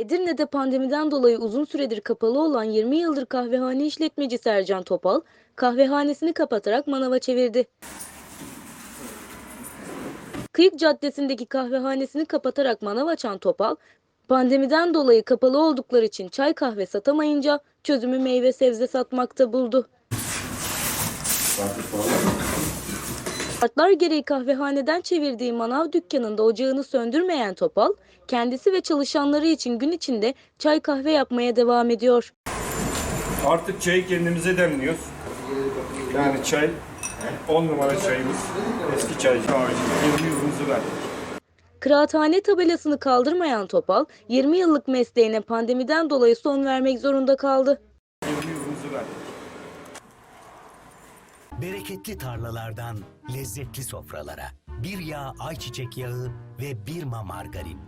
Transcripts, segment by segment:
Edirne'de pandemiden dolayı uzun süredir kapalı olan 20 yıldır kahvehane işletmecisi Ercan Topal, kahvehanesini kapatarak manava çevirdi. Kıyık Caddesi'ndeki kahvehanesini kapatarak manav açan Topal, pandemiden dolayı kapalı oldukları için çay kahve satamayınca çözümü meyve sebze satmakta buldu. Şartlar gereği kahvehaneden çevirdiği manav dükkanında ocağını söndürmeyen Topal, kendisi ve çalışanları için gün içinde çay kahve yapmaya devam ediyor. Artık çayı kendimize demliyoruz. Yani çay 10 numara çayımız. Eski çaycı kahveci. 20 yılımızı verdik. Kıraathane tabelasını kaldırmayan Topal, 20 yıllık mesleğine pandemiden dolayı son vermek zorunda kaldı. 20 yılımızı verdik. Bereketli tarlalardan lezzetli sofralara. Bir yağ ayçiçek yağı ve bir ma margarin.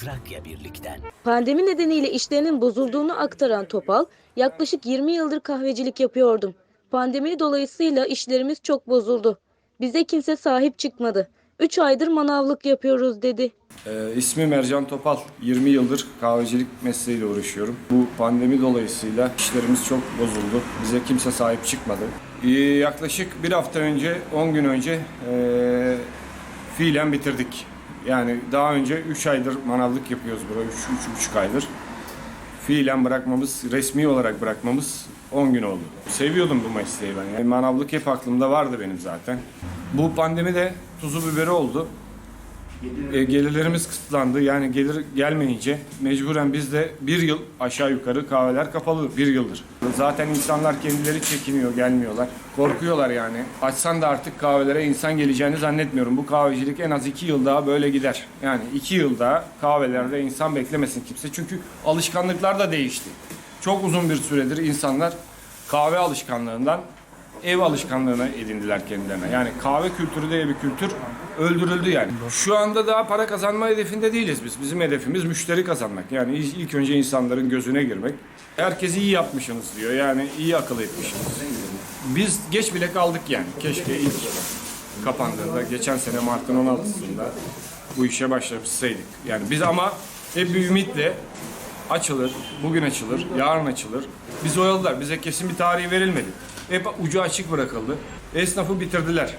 Trakya Birlik'ten. Pandemi nedeniyle işlerinin bozulduğunu aktaran Topal, yaklaşık 20 yıldır kahvecilik yapıyordum. Pandemi dolayısıyla işlerimiz çok bozuldu. Bize kimse sahip çıkmadı. 3 aydır manavlık yapıyoruz dedi. Ee, ismim Ercan Topal. 20 yıldır kahvecilik mesleğiyle uğraşıyorum. Bu pandemi dolayısıyla işlerimiz çok bozuldu. Bize kimse sahip çıkmadı. Ee, yaklaşık bir hafta önce, 10 gün önce ee, fiilen bitirdik. Yani daha önce 3 aydır manavlık yapıyoruz burada. 3,5 aydır. Fiilen bırakmamız, resmi olarak bırakmamız 10 gün oldu. Seviyordum bu mesleği ben. Yani manavlık hep aklımda vardı benim zaten. Bu pandemi de tuzu biberi oldu. E, gelirlerimiz kısıtlandı. Yani gelir gelmeyince mecburen biz de bir yıl aşağı yukarı kahveler kapalı bir yıldır. Zaten insanlar kendileri çekiniyor, gelmiyorlar. Korkuyorlar yani. Açsan da artık kahvelere insan geleceğini zannetmiyorum. Bu kahvecilik en az iki yıl daha böyle gider. Yani iki yıl daha kahvelerde insan beklemesin kimse. Çünkü alışkanlıklar da değişti. Çok uzun bir süredir insanlar kahve alışkanlığından ev alışkanlığına edindiler kendilerine. Yani kahve kültürü diye bir kültür öldürüldü yani. Şu anda daha para kazanma hedefinde değiliz biz. Bizim hedefimiz müşteri kazanmak. Yani ilk önce insanların gözüne girmek. Herkes iyi yapmışsınız diyor. Yani iyi akıl etmişsiniz. Biz geç bile kaldık yani. Keşke ilk kapandığında geçen sene Mart'ın 16'sında bu işe başlamışsaydık. Yani biz ama hep bir ümitle açılır, bugün açılır, yarın açılır. Biz oyaladılar. Bize kesin bir tarihi verilmedi. Hep ucu açık bırakıldı. Esnafı bitirdiler.